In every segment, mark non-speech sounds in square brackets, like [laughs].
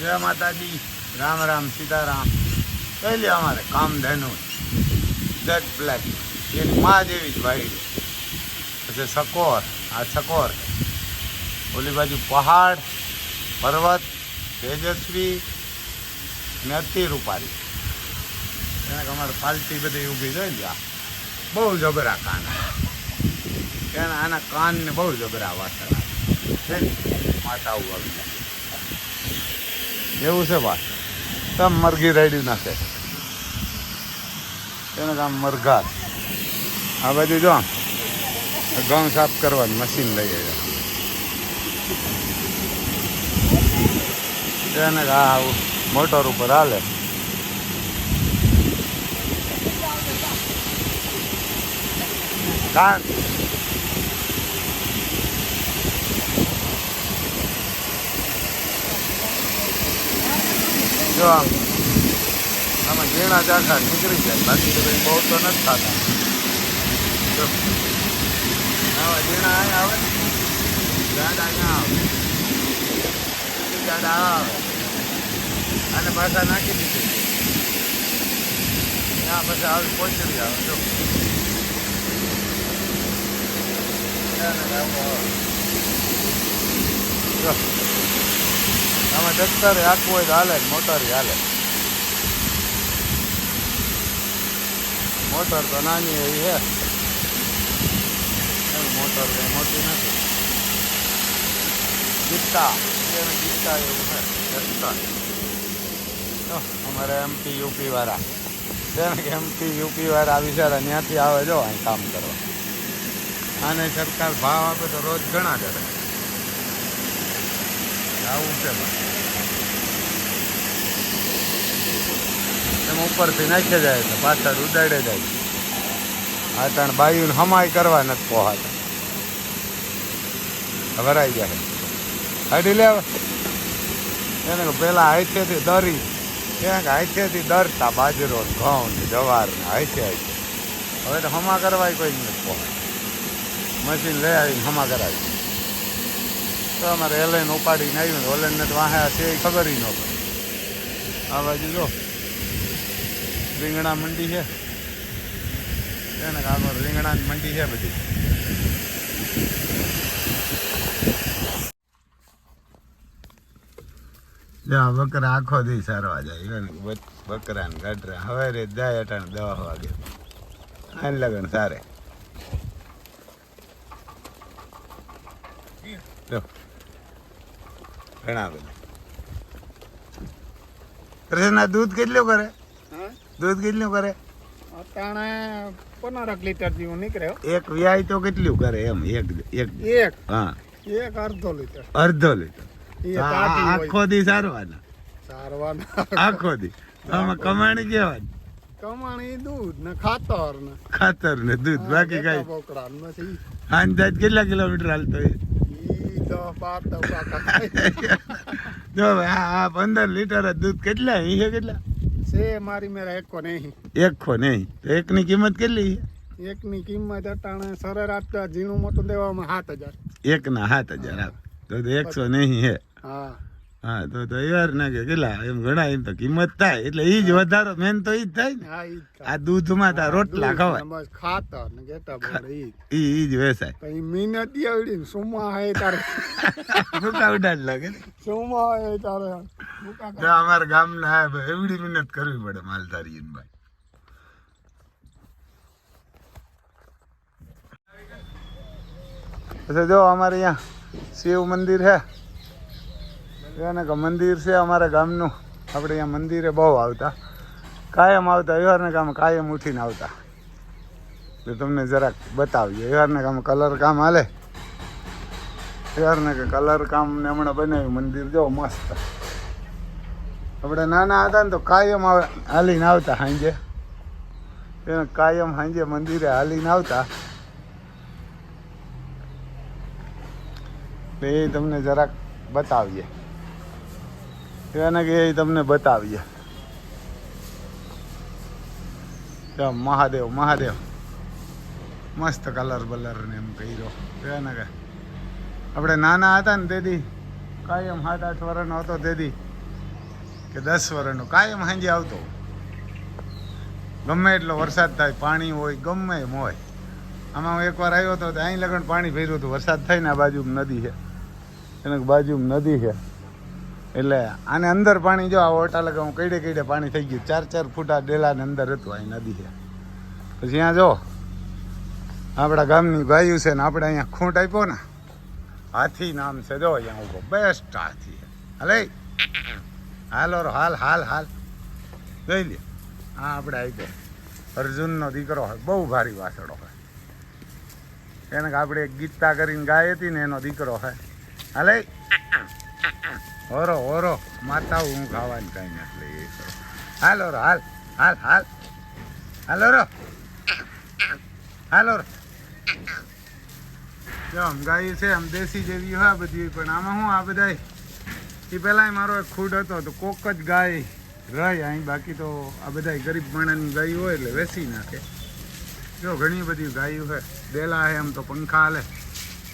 જય માતાજી. રામ રામ, સીતારામ. કહી લે અમારે કામધેનુ બ્લેક બ્લેક એક માં જેવી જ ભાઈ પછી સકોર. આ સકોર. ઓલી બાજુ પહાડ, પર્વત, તેજસ્વી ને અતિ રૂપારી. એને અમારે પાલટી બધી ઊભી જોઈ ગયા બહુ જબરા કાન. આના કાનને બહુ જબરા વાસણ. માતાઓ આવી જાય એવું છે વાત તમ મરઘી રેડી નાખે એને કામ મરઘાર આ બાજુ જો ઘઉં સાફ કરવાનું મશીન લઈ એને આ મોટર ઉપર હાલે. કાન જો આમ આમાં ઝીણા ચાખા નીકળી જાય. બાકી તો કંઈ બહુ તો નથી થતા. જો. આવા ઝીણા અહીંયા આવે ને જાડા અહીંયા આવે. ગાડા આવે. અને પાછા નાખી દીધી. ત્યાં પછી આવી પોચડી આવે. જો. Yeah, આમાં ટ્રેક્ટરે આખું હોય તો હાલે મોટર હાલે. મોટર તો નાની એવી છે મોટર કઈ મોટી નથી. ગીતા એને ગીતા એવું છે ટ્રેક્ટર અમારે એમપી, યુપી વાળા. તેને કે એમપી, યુપી વાળા બિચારા ત્યાંથી આવે જો અહીં કામ કરવા. આને સરકાર ભાવ આપે તો રોજ ઘણા કરે. આવું છે ભાઈ. એમ ઉપરથી નાખી જાય એટલે પાછળ ઉડાડે જાય. આ ત્રણ બાયુને હમાય કરવા નથી પોહાતા. ભરાઈ જાય હડી લે એને પેલા હાથેથી દરી. ક્યાંક હાથેથી દરતા બાજરો ઘઉં ને જવાર ને હાથે હાથે. હવે તો હમા કરવાય કોઈ નથી પોહાય. મશીન લઈ આવીને હમા કરાવી. તો અમારે એલેન ઉપાડીને આવ્યું ને તો વાહે છે એ ખબર ન પડે. આ બાજુ જો. રીંગણા મંડી છે. એને આગળ રીંગણાની મંડી છે બધી. જા બકરા આખો દી સારવા જાય. એને બકરા ને ગઢરા. હવે રે જાય અટાણ દવા વાગે. આને લગન સારે. ઘણા બધા. કૃષ્ણ દૂધ કેટલું કરે? દૂધ કેટલું કરે? અટાણે પંદર લીટર જેવું નીકળ્યો એક વ્યાય તો કેટલું કરે એમ? એક એક. એક. હા. એક અડધો લીટર. અડધો લીટર. એ આખો દી સારવાના. સારવાના. આખો દી. આમાં કમાણી કેવાની કમાણી દૂધ ને ખાતર ને. ખાતર ને દૂધ બાકી કઈ. બોકડા નથી અંદાજ કેટલા કિલોમીટર હાલતો ખાય. [laughs] જો આ પંદર લીટર દૂધ કેટલા? એ કેટલા? છે મારી મેરા એકો નહીં. એકખો નહીં. તો એકની કિંમત કેટલી? એકની કિંમત અટાણે સરેરાશ આપતા ઝીણું મોટું દેવામાં સાત હજાર. એકના સાત હજાર તો તો એકસો નહીં હે. હા. હા તો તો યાર ના કે કેટલા? એમ ઘણા એમ તો કિંમત થાય. એટલે એ જ વધારો મેન તો એ જ થાય ને. હા આ દૂધમાં તા રોટલા ખવાય. ખાતર ને. એ એ જ. વેસાય. પછી મહેનત આવડી સુમા હે તારે. [laughs] ભૂકા જ લાગે સુમા હે તારે. ભૂકા જો અમારા ગામના હે ભાઈ એવડી મહેનત કરવી પડે માલધારી ભાઈ પછી જો અમારે અહીંયા શિવ મંદિર છે. એને કે મંદિર છે અમારા ગામનું. આપણે અહીંયા મંદિરે બહુ આવતા. કાયમ આવતા વ્યવહારના કામ કાયમ ઉઠીને આવતા. તો તમને જરાક બતાવીએ. વ્યવહારના કામ કલર કામ હાલે? કે કલર કામ ને હમણાં બનાવ્યું મંદિર. જો મસ્ત. આપણે નાના હતા ને તો કાયમ આવે, હાલીને આવતા સાંજે. એને કાયમ સાંજે મંદિરે હાલીને આવતા. એટલે એ તમને જરાક બતાવીએ. એને કે તમને બતાવીએ. મહાદેવ મહાદેવ. મસ્ત કલર બલર ને એમ કર્યો. એને કે આપણે નાના હતા ને તેથી કાયમ સાત આઠ વર્ષનો હતો તેથી કે દસ વર્ષનો કાયમ સાંજે આવતો ગમે એટલો વરસાદ થાય, પાણી હોય, ગમે એમ હોય. આમાં હું એકવાર આવ્યો હતો તો અહીં લગન પાણી ભર્યું હતું. વરસાદ થાય ને આ બાજુ નદી છે. એને બાજુમાં નદી છે. એટલે આને અંદર પાણી જો આ ઓટા લગા હું કઈડે કઈડે પાણી થઈ ગયું. ચાર ચાર ફૂટા ડેલાને અંદર હતું અહીં નદી છે. પછી અહીંયા જો, આપણા ગામની ભાઈઓ છે ને આપણે અહીંયા ખૂંટ આપ્યો ને, હાથી નામ છે જો, અહીંયા ઊભો. બેસ્ટ હાથી હાલે? હાલો રો હાલ હાલ હાલ. જોઈ લે. હા આપણે આપ્યો અર્જુનનો દીકરો હોય, બહુ ભારી વાસડો હોય. એને આપણે ગીતા કરીને ગાય હતી ને એનો દીકરો હોય. હાલે? હોરો હોરો માતા હું ખાવાની કાંઈ લઈ હાલો રો હાલ હાલ હાલ. હાલો રો હાલો રો જો, આમ ગાય છે, આમ દેશી જેવી હોય બધી, પણ આમાં શું આ બધા એ પહેલાંય મારો એક ખૂડ હતો, તો કોક જ ગાય રહી. અહીં બાકી તો આ બધા ગરીબ માણસની ગાય હોય એટલે વેસી નાખે. જો, ઘણી બધી ગાયો છે. દેલા છે એમ તો પંખા હાલે.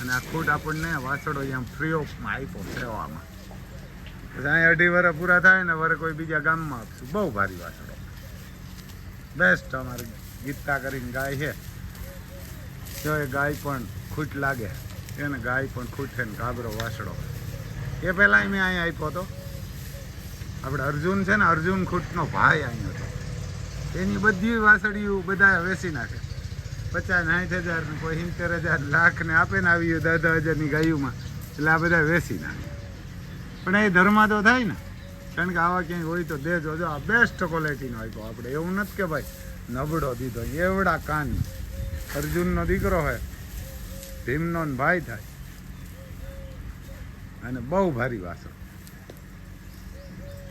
અને આ ખૂટ આપણને વાછડો આમ ફ્રી ઓફમાં આપ્યો સેવામાં. પછી અહીંયા અઢી વર્ષ પૂરા થાય ને વરે કોઈ બીજા ગામમાં આપશું. બહુ ભારી વાછડો બેસ્ટ અમારી ગીતા કરીને ગાય છે. જો એ ગાય પણ ખૂટ લાગે, એને ગાય પણ ખૂટ છે ને ગાબરો વાસડો એ પહેલાં મેં અહીંયા આપ્યો હતો. આપણે અર્જુન છે ને, અર્જુન ખૂટનો ભાઈ અહીંયા હતો. એની બધી વાસળીઓ બધા વેચી નાખે. પચાસ સાઠ હજાર ને કોઈ સિત્તેર હજાર, લાખ ને આપે ને આવી દસ દસ હજારની ગાયુમાં. એટલે આ બધા વેસી નાખે. પણ એ ધર્મા તો થાય ને. કારણ કે આવા ક્યાંય હોય તો દેજો. જો આ બેસ્ટ ક્વોલિટીનો આપ્યો આપણે. એવું નથી કે ભાઈ નબળો દીધો. એવડા કાન. અર્જુનનો દીકરો હોય. ભીમનો ભાઈ થાય. અને બહુ ભારી વાસણ.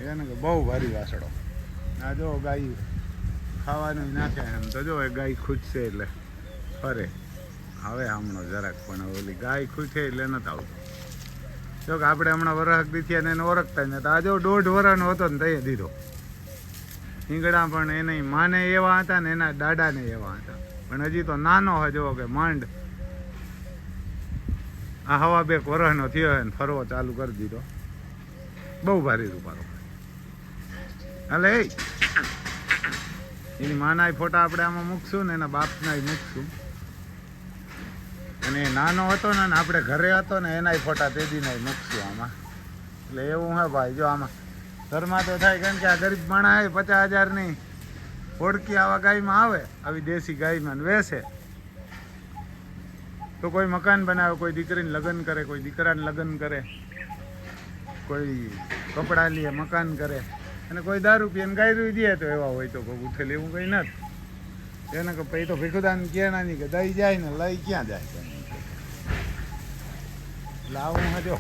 એને કે બહુ ભારી વાસળો આ જો ગાય ખાવાનું નાખે એમ. તો જો એ ગાય ખૂટશે એટલે. ફરે. હવે હમણાં જરાક પણ ઓલી ગાય ખૂટે એટલે નથી આવતું. જો કે આપણે હમણાં વરહક દીથી અને એને ઓળખતા ને તો આ દોઢ વરનો હતો ને તઈએ દીધો. ઈંગડા પણ એને માને એવા હતા ને એના દાડાને એવા હતા. પણ હજી તો નાનો હજો કે માંડ. આ હવા બે વરહનો થયો હોય ને ફરવો ચાલુ કરી દીધો. બહુ ભારી રૂપારો હાલે એની માના ફોટા આપણે આમાં મૂકશું ને એના બાપના મૂકશું. અને નાનો હતો ને આપણે ઘરે હતો ને એનાય ફોટા તે દીના મૂકશું આમાં. એટલે એવું હે ભાઈ, જો આમાં ઘરમાં તો થાય કારણ કે આ ગરીબ માણા હે પચાસ હજારની ઓળખી આવા ગાયમાં આવે, આવી દેશી ગાયમાં વેચે તો કોઈ મકાન બનાવે, કોઈ દીકરીને લગ્ન કરે, કોઈ દીકરાને લગ્ન કરે, કોઈ કપડાં લે, મકાન કરે, અને કોઈ દારૂ પીએ ને ગાયરું દે તો એવા હોય તો કોઈ ઉઠેલ એવું કંઈ નથી. એને કે પછી તો ભીખુદાન ક્યાં નાની કે દઈ જાય ને લઈ ક્યાં જાય? એટલે આવું હજો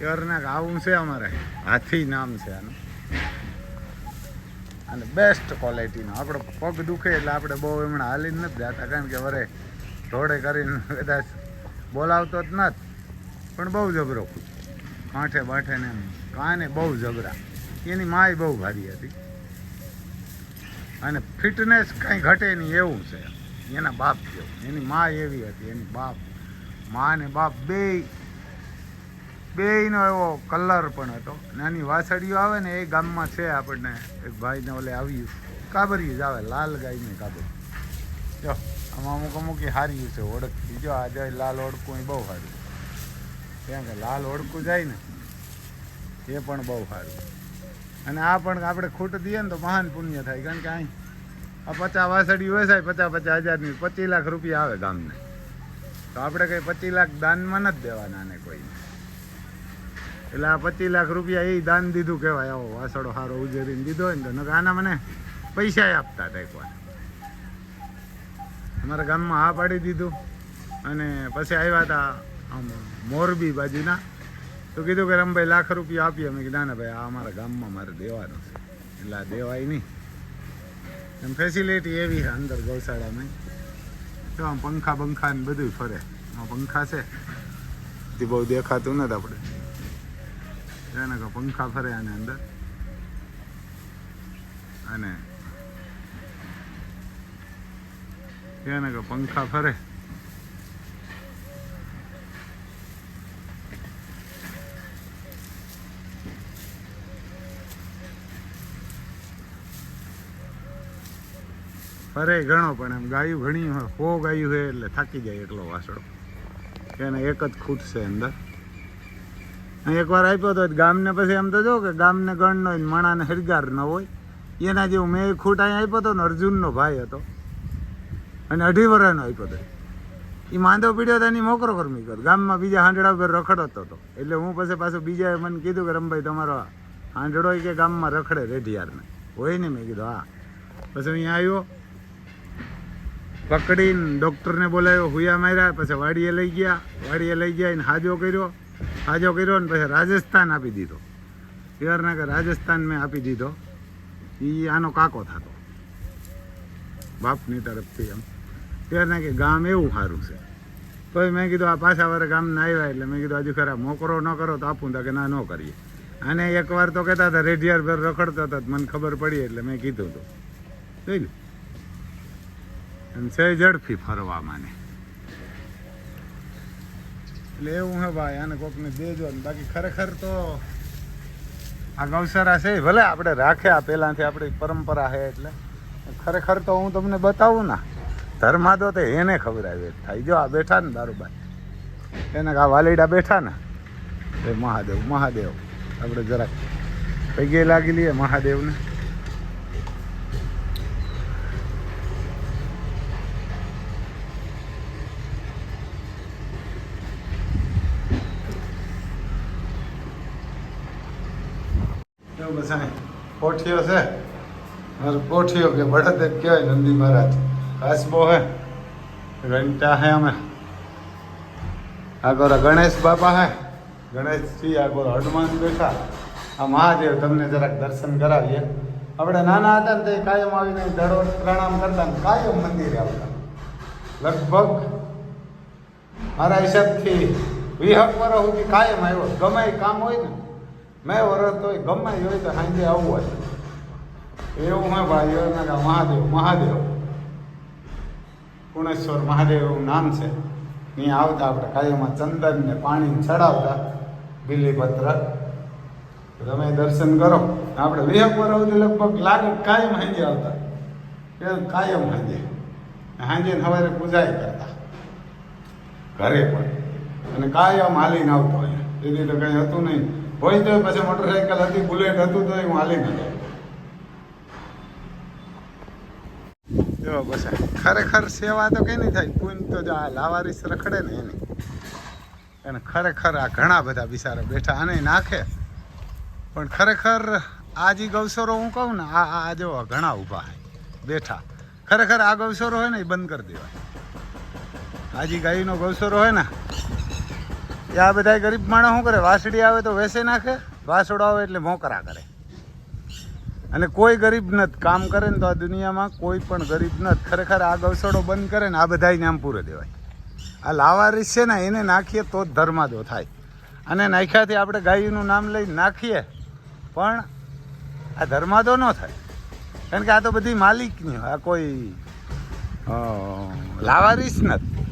એવરના આવું છે અમારે. હાથી નામ છે આનું. અને બેસ્ટ ક્વોલિટીનો આપણો પગ દુખે એટલે આપણે બહુ એમણે હાલીને નથી જતા. કારણ કે વરે રોડે કરીને કદાચ બોલાવતો જ નથી. પણ બહુ જબરો. કાંઠે બાંઠે ને કાને બહુ જબરા. એની માય બહુ ભારી હતી. અને ફિટનેસ કાંઈ ઘટે નહીં એવું છે. એના બાપ જેવું. એની મા એવી હતી. એની બાપ, મા ને બાપ બે બેયનો એવો કલર પણ હતો. નાની વાછડીઓ આવે ને એ ગામમાં છે આપણને. એક ભાઈને ઓલે આવ્યું કાબરી જ આવે, લાલ ગાયને કાબરી જો, આમાં અમુક અમુક હાર્યું છે ઓળખી જો, આ જાય લાલ ઓળખું, એ બહુ સારું ત્યાં કે લાલ ઓળખું જાય ને, એ પણ બહુ સારું અને આ પણ આપણે ખૂટ દઈએ ને તો મહાન પુણ્ય થાય. કારણ કે અહીં આ પચાસ વાસળી વેચાય પચાસ પચાસ હજારની. પચીસ લાખ રૂપિયા આવે ગામને. તો આપણે કંઈ પચીસ લાખ દાનમાં નથી દેવાના ને કોઈને. એટલે આ પચીસ લાખ રૂપિયા એ દાન દીધું કહેવાય. આવો વાસળો સારો ઉજેરીને દીધો હોય ને તો આના મને પૈસા આપતા હતા એકવાર અમારા ગામમાં હા પાડી દીધું. અને પછી આવ્યા હતા આમ મોરબી બાજુના. તો કીધું કે રમભાઈ લાખ રૂપિયા આપીએ. મેં કીધા, ના ભાઈ, આ અમારા ગામમાં મારે દેવાનું છે. એટલે આ દેવાય નહીં. એમ ફેસિલિટી એવી છે અંદર ગૌશાળામાં. તો આમ પંખા બંખા ને બધું ફરે. આ પંખા છે. તે બહુ દેખાતું નથી આપણે. જેને કે પંખા ફરે આની અંદર. અને એને કહો પંખા ફરે. ફરે ઘણો પણ એમ ગાયું ઘણી હોય, હો ગાયું હોય એટલે થાકી જાય એટલો વાસડો એને એક જ ખૂટશે અંદર. એકવાર આપ્યો તો ગામને પછી એમ તો જો કે ગામને ગણનો હોય માણાને હરગાર ન હોય. એના જેવું મેં ખૂટ અહીંયા આપ્યો હતો ને અર્જુનનો ભાઈ હતો. અને અઢી વર્ષનો આપ્યો હતો એ માંદો પીડ્યો તો એની મોકરો કરમી કર ગામમાં બીજા હાંડડા ઉપર રખડતો હતો. એટલે હું પછી પાછું બીજાએ મને કીધું કે રમભાઈ, તમારો હાંડડો કે ગામમાં રખડે રેઢિયારને. હોય ને મેં કીધું, હા. પછી અહીંયા આવ્યો. પકડીને ડૉક્ટરને બોલાવ્યો, હુયા માર્યા. પછી વાડીએ લઈ ગયા. વાડીએ લઈ ગયા એને હાજો કર્યો. હાજો કર્યો ને પછી રાજસ્થાન આપી દીધો. પિયરના કે રાજસ્થાન મેં આપી દીધો. એ આનો કાકો થતો. બાપની તરફથી એમ. ત્યારના કે ગામ એવું સારું છે. તોય મેં કીધું આ પાછા વારે ગામના આવ્યા એટલે મેં કીધું હજુ ખરા મોકરો ન કરો તો આપું તો કે ના, ન કરીએ. અને એકવાર તો કહેતા હતા, રેઢિયાર પર રખડતા હતા મને ખબર પડી એટલે મેં કીધું હતું જોઈ લે છે ઝડપી ફરવા માને. એટલે એવું હે ભાઈ, આને કોકને દેજો ને. બાકી ખરેખર તો આ ગૌશાળા છે ભલે આપણે રાખે આ પહેલાંથી આપણી પરંપરા છે એટલે. ખરેખર તો હું તમને બતાવું ના ધર્માદો તો એને ખબર આવી થાય જો આ બેઠા ને દારૂભાઈ એને આ વાલીડા બેઠા ને, એ મહાદેવ મહાદેવ. આપણે જરાક પૈગે લાગી લઈએ મહાદેવને. કેવું બસાય કોઠીઓ છે. મારો કોઠીઓ કે જ કહેવાય નંદી મહારાજ. કાસબો હે. ઘંટા હે અમે. આગળ ગણેશ બાપા હે. ગણેશજી આગળ હનુમાન બેઠા. આ મહાદેવ તમને જરાક દર્શન કરાવીએ. આપણે નાના હતા ને તે કાયમ આવીને દરરોજ પ્રણામ કરતા ને કાયમ મંદિરે આવતા. લગભગ મારા હિસાબથી વિહક વર્ષ સુધી કાયમ આવ્યો. ગમે કામ હોય ને મેં વરસ હોય ગમે હોય તો સાંજે આવવું હોય. એવું હે ભાઈ એના મહાદેવ મહાદેવ. પુણેશ્વર મહાદેવ એવું નામ છે. ત્યાં આવતા આપણે કાયમાં ચંદન ને પાણી ચડાવતા બિલીપત્ર. તમે દર્શન કરો. આપણે વિહક પર લગભગ લાગે કાયમ હાંજે આવતા. એ કાયમ હાંજે હાંજે સવારે પૂજાય કરતા. ઘરે પણ. અને કાયમ હાલીને આવતો અહીંયા તેથી તો કંઈ હતું નહીં. હોય તો પછી મોટરસાઇકલ હતી બુલેટ હતું તો હું હાલી જાઉં જો બસ ખરેખર સેવા તો કેની થાય? પૂન તો જો આ લાવારીસ રખડે ને એની. અને ખરેખર આ ઘણા બધા બિચારા બેઠા આને નાખે. પણ ખરેખર આ જે ગૌસરો હું કહું ને, આ આ જો ઘણા ઊભા બેઠા. ખરેખર આ ગૌસરો હોય ને એ બંધ કરી દેવાય. આજી ગાયનો ગૌસરો હોય ને આ બધા ગરીબ માણસ શું કરે? વાસડી આવે તો વેસે નાખે વાસડો આવે એટલે મોકરા કરે. અને કોઈ ગરીબ નથી, કામ કરે ને તો આ દુનિયામાં કોઈ પણ ગરીબ નથી. ખરેખર આ ગવસડો બંધ કરે ને આ બધાય નામ પૂરે દેવાય. આ લાવારીસ છે ને, એને નાખીએ તો જ ધર્માદો થાય. અને નાખ્યાથી આપણે ગાયનું નામ લઈને નાખીએ, પણ આ ધર્માદો ન થાય. કારણ કે આ તો બધી માલિકની આ કોઈ લાવારીસ નથી.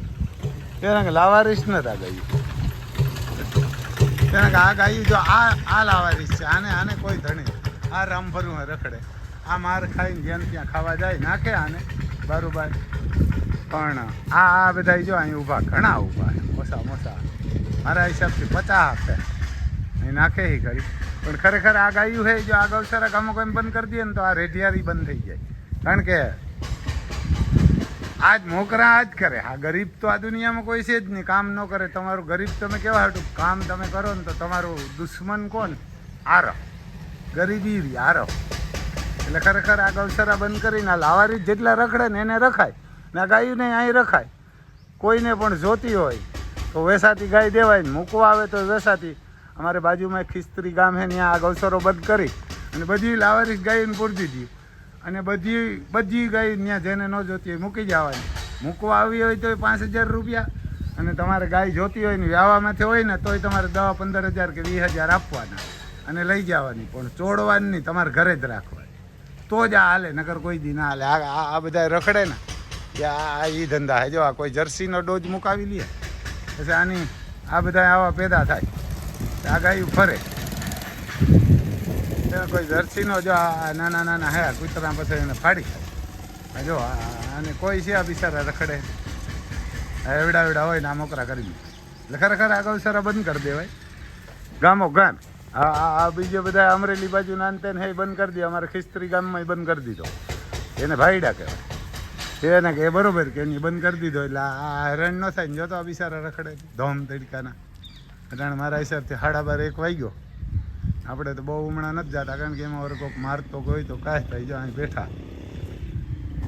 કારણ કે લાવારીસ નથી આ ગાયું. કે આ ગાયું. જો આ આ લાવારીસ છે. આને આને કોઈ ધણી આ રામભરું રખડે. આ માર ખાઈને જેમ ત્યાં ખાવા જાય, નાખે આને. બરોબર પણ આ આ બધા જો અહીં ઊભા, ઘણા ઊભા મોસા મોસા. મારા હિસાબથી પચાસ આપે અહીં નાખે એ કરી પણ ખરેખર આ ગાયું છે જો આ ગૌશાળા ગામો કોઈ બંધ કરી દઈએ ને તો આ રેઢિયારી બંધ થઈ જાય. કારણ કે આજ મોકરા આજ કરે. આ ગરીબ તો આ દુનિયામાં કોઈ છે જ નહીં. કામ ન કરે. તમારું ગરીબ તમે કેવા હાટું? કામ તમે કરો ને તો તમારું દુશ્મન કોણ? આરો ગરીબી આરો એટલે ખરેખર આ ગૌસરા બંધ કરીને આ લાવારી જેટલા રખડે ને એને રખાય. ને આ ગાયું નહીં અહીં રખાય. કોઈને પણ જોતી હોય તો વેસાતી ગાય દેવાય ને મૂકવા આવે તો વેસાતી. અમારે બાજુમાં ખિસ્તરી ખિસ્ત્રી ગામ છે ત્યાં આ ગૌસરો બંધ કરી અને બધી લાવારી ગાયોને પૂરતી દીધી અને બધી બધી ગાય ત્યાં જેને ન જોતી હોય, મૂકી જવાની. મૂકવા આવી હોય તો પાંચ હજાર રૂપિયા. અને તમારે ગાય જોતી હોય ને વ્યાવામાંથી હોય ને તોય તમારે દવા પંદર હજાર કે વીસ હજાર આપવાના. અને લઈ જવાની. પણ ચોડવાની નહીં, તમારે ઘરે જ રાખવાની. તો જ આ હાલે નગર કોઈ દી ના હાલે. આ આ- બધા રખડે ને. કે આ એ ધંધા હે. આ કોઈ જર્સીનો ડોઝ મુકાવી લે. પછી આની આ બધા આવા પેદા થાય. આ ગાયું ફરે. કોઈ જર્સીનો જો આ નાના નાના હે, કૂતરા પછી એને ફાડી જો આને કોઈ છે આ બિચારા રખડે? એવડા એવડા હોય ને આ મોકરા કરી એટલે ખરેખર આ ગૌશાળા બંધ કરી દેવાય. ગામો ગામ. આ આ બીજે બધા અમરેલી બાજુ નાનતે હે બંધ કરી દે. અમારે ખિસ્ત્રી ગામમાં બંધ કરી દીધો. એને ભાઈડા કહેવાય. એને કે બરોબર કે એની બંધ કરી દીધો. એટલે આ હેરાન ન થાય ને જો તો આ બિચારા રખડે. ધોમ તડકાના. કારણ મારા હિસાબથી સાડા બાર એક વાગ્યો. આપણે તો બહુ હમણાં નથી જતા, કારણ કે એમાં વર કોઈક મારતો કોઈ તો કાંઈ થઈ જો અહીં બેઠા.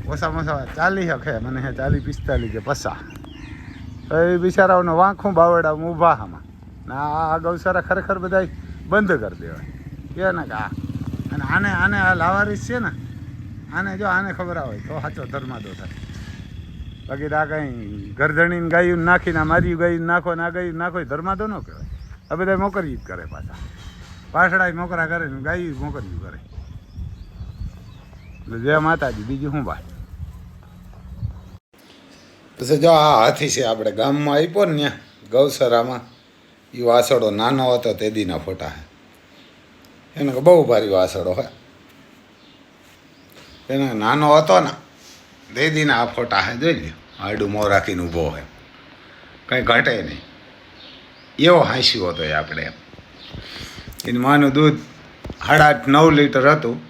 ઓછામાં ઓછા ચાલી શકે, મને હે ચાલી પિસ્તાલીસ કે પસા. એ બિચારાઓનો વાંખું બાવડા ઊભા આમાં ના આ ગૌશાળા ખરેખર બધા બંધ કરી દેવાય. કે ને કે આ. અને આને આને આ લાવારીસ છે ને, આને જો આને ખબર આવે તો સાચો ધર્માદો થાય. બાકી આ કંઈ ગરધણીને ગાયું નાખીને, આ મારી ગાયું નાખો ને આ ગાયું નાખો ધર્માદો ન કહેવાય. આ બધા મોકરી જ કરે પાછા. પાછળા મોકરા કરે ને ગાયું મોકર્યું કરે. એટલે જય માતાજી, બીજું શું વાત? પછી જો આ હાથી છે આપણે ગામમાં આપ્યો ને ત્યાં ગૌસરામાં એ વાસળો નાનો હતો તે દીના ફોટા હે એને બહુ ભારી વાસળો હે એને નાનો હતો ને, તે દીના આ ફોટા હે જોઈ લ્યો, આડું મોં રાખીને ઊભો હોય કંઈ ઘટે નહીં. એવો હાંસ્યો હતો એ આપણે એમ. એની માનું દૂધ સાડા આઠ નવ લીટર હતું.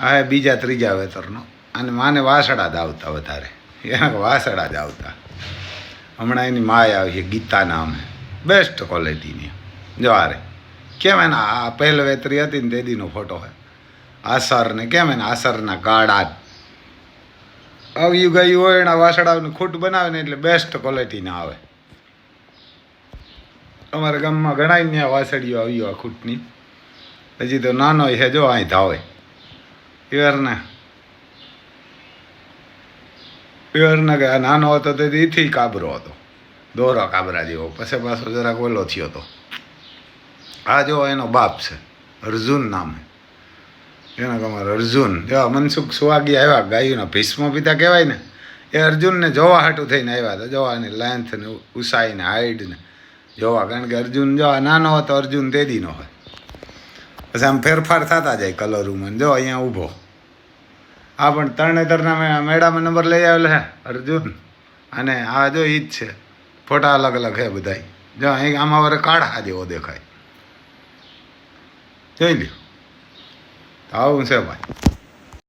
આ બીજા ત્રીજા વેતરનો. અને માને વાસડા જ આવતા વધારે. એના વાસડા જ આવતા. હમણાં એની માય આવી છે ગીતા નામે. બેસ્ટ ક્વોલિટીની જવારે કેમ એના આ પહેલ વેતરી હતી ને દેદીનો ફોટો હોય આસરને કેમ એને આસરના ગાળા આવ્યું ગયું હોય એના વાસડાઓની ખૂટ બનાવે ને એટલે બેસ્ટ ક્વોલિટીના આવે. અમારા ગામમાં ઘણા ત્યાં વાસળીઓ આવ્યો આ ખૂટની. હજી તો નાનો છે, જો અહીં ધાવે. ઈવરને. કે આ નાનો હતો તો એથી કાબરો હતો. દોરો કાબરા જેવો. પછી પાછો જરાક ઓલો થયો હતો આ જો એનો બાપ છે, અર્જુન નામે. એનો તમારો અર્જુન. જો મનસુખ સુવાગી આવ્યા, ગાયુના ભીષ્મ પિતા કહેવાય ને. એ અર્જુનને જોવા હાટું થઈને આવ્યા હતા. જોવાની લેન્થ ને ઉસાઈને હાઈટ ને. જોવા કારણ કે અર્જુન જો નાનો હતો, અર્જુન તેદીનો હોય. પછી આમ ફેરફાર થતા જાય કલરોમાં જો અહીંયા ઊભો. આ પણ તરણેતરના મેં, મેળામાં નંબર લઈ આવેલો હે અર્જુન. અને આ જો એ જ છે. ફોટા અલગ અલગ હે બધાય. જો અહીં આમાં વરે કાળા જેવો દેખાય. જોઈ લ્યો. આવું છે ભાઈ.